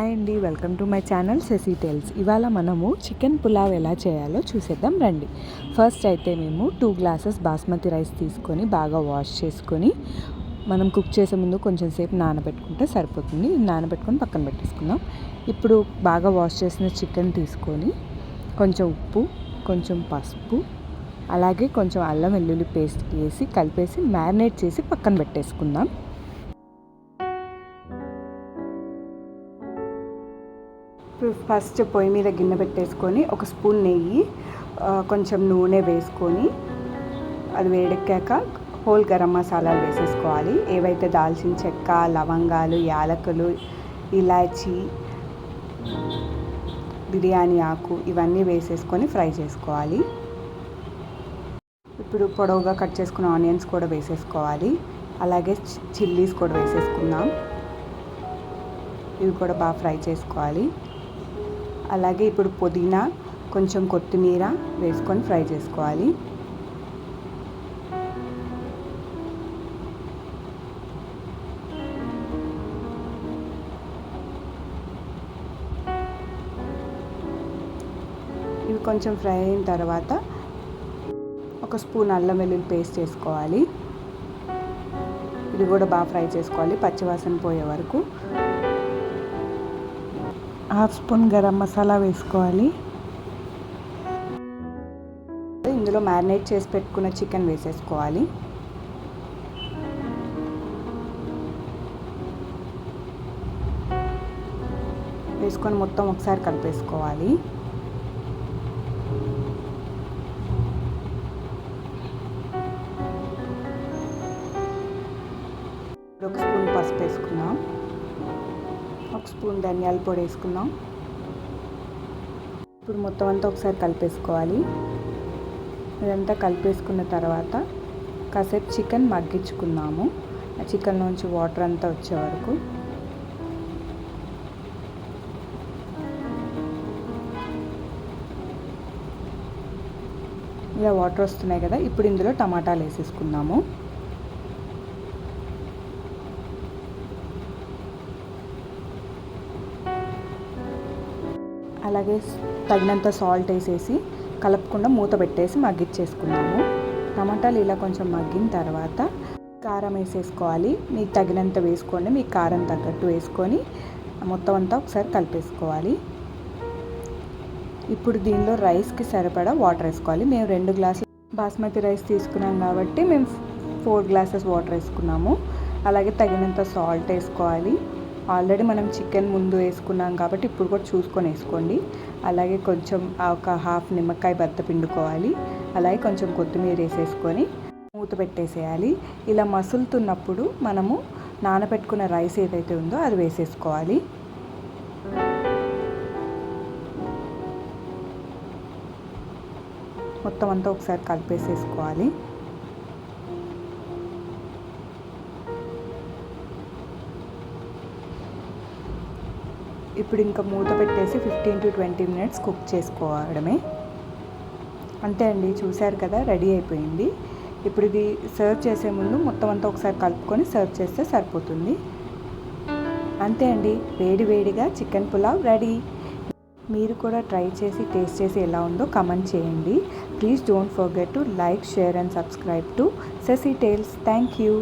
Hi అండి welcome to my channel Sesi tales. ఇవాళ మనము చికెన్ పులావ్ ఎలా చేయాలో చూసేద్దాం రండి. ఫస్ట్ అయితే మేము టూ గ్లాసెస్ బాస్మతి రైస్ తీసుకొని బాగా వాష్ చేసుకొని మనం కుక్ చేసే ముందు కొంచెం సేపు నానబెట్టుకుంటే సరిపోతుంది. నానబెట్టుకొని పక్కన పెట్టేసుకుందాం. ఇప్పుడు బాగా వాష్ చేసిన చికెన్ తీసుకొని కొంచెం ఉప్పు కొంచెం పసుపు అలాగే కొంచెం అల్లం వెల్లుల్లి పేస్ట్ వేసి కలిపేసి మ్యారినేట్ చేసి పక్కన పెట్టేసుకుందాం. ఫస్ట్ పొయ్యి మీద గిన్నె పెట్టేసుకొని ఒక స్పూన్ నెయ్యి కొంచెం నూనె వేసుకొని అది వేడెక్కాక హోల్ గరం మసాలాలు వేసేసుకోవాలి. ఏవైతే దాల్చిన చెక్క లవంగాలు యాలకులు ఇలాచి బిర్యానీ ఆకు ఇవన్నీ వేసేసుకొని ఫ్రై చేసుకోవాలి. ఇప్పుడు పొడవుగా కట్ చేసుకున్న ఆనియన్స్ కూడా వేసేసుకోవాలి. అలాగే చి- చిల్లీస్ కూడా వేసేసుకుందాం. ఇవి కూడా బాగా ఫ్రై చేసుకోవాలి. అలాగే ఇప్పుడు పుదీనా కొంచెం కొత్తిమీర వేసుకొని ఫ్రై చేసుకోవాలి. ఇవి కొంచెం ఫ్రై అయిన తర్వాత ఒక స్పూన్ అల్లం వెల్లుల్లి పేస్ట్ వేసుకోవాలి. ఇది కూడా బాగా ఫ్రై చేసుకోవాలి పచ్చివాసన పోయే వరకు. హాఫ్ స్పూన్ గరం మసాలా వేసుకోవాలి. ఇందులో మ్యారినేట్ చేసి పెట్టుకున్న చికెన్ వేసేసుకోవాలి. వేసుకొని మొత్తం ఒకసారి కలిపేసుకోవాలి. ఒక స్పూన్ పసుపు వేసుకున్నాం ఒక స్పూన్ ధనియాల పొడి వేసుకుందాం. ఇప్పుడు మొత్తం అంతా ఒకసారి కలిపేసుకోవాలి. ఇదంతా కలిపేసుకున్న తర్వాత కాసేపు చికెన్ మగ్గించుకుందాము. ఆ చికెన్ నుంచి వాటర్ అంతా వచ్చే వరకు. ఇలా వాటర్ వస్తున్నాయి కదా ఇప్పుడు ఇందులో టమాటాలు వేసేసుకుందాము. అలాగే తగినంత సాల్ట్ వేసేసి కలపకుండా మూత పెట్టేసి మగ్గిచ్చేసుకున్నాము టమాటాలు ఇలా కొంచెం మగ్గిన తర్వాత కారం వేసేసుకోవాలి. మీకు తగినంత వేసుకోండి. మీకు కారం తగ్గట్టు వేసుకొని మొత్తం అంతా ఒకసారి కలిపేసుకోవాలి. ఇప్పుడు దీనిలో రైస్కి సరిపడా వాటర్ వేసుకోవాలి. మేము రెండు గ్లాసులు బాస్మతి రైస్ తీసుకున్నాం కాబట్టి మేము ఫోర్ గ్లాసెస్ వాటర్ వేసుకున్నాము. అలాగే తగినంత సాల్ట్ వేసుకోవాలి. ఆల్రెడీ మనం చికెన్ ముందు వేసుకున్నాం కాబట్టి ఇప్పుడు కూడా చూసుకొని వేసుకోండి. అలాగే కొంచెం ఒక హాఫ్ నిమ్మకాయ బద్ద పిండుకోవాలి. అలాగే కొంచెం కొత్తిమీర వేసేసుకొని మూత పెట్టేసేయాలి. ఇలా మసులుతున్నప్పుడు మనము నానబెట్టుకున్న రైస్ ఏదైతే ఉందో అది వేసేసుకోవాలి. మొత్తం అంతా ఒకసారి కలిపేసేసుకోవాలి. ఇప్పుడు ఇంకా మూత పెట్టేసి fifteen to twenty minutes cook చేసుకోవడమే. అంతే అండి చూశారు కదా రెడీ అయిపోయింది. ఇప్పుడు ఇది సర్వ్ చేసే ముందు మొత్తం అంతా ఒకసారి కలుపుకొని సర్వ్ చేస్తే సరిపోతుంది. అంతే అండి వేడి వేడిగా చికెన్ పులావ్ రెడీ. మీరు కూడా ట్రై చేసి టేస్ట్ చేసి ఎలా ఉందో కమెంట్ చేయండి. Please don't forget to like share and subscribe to Sesi tales thank you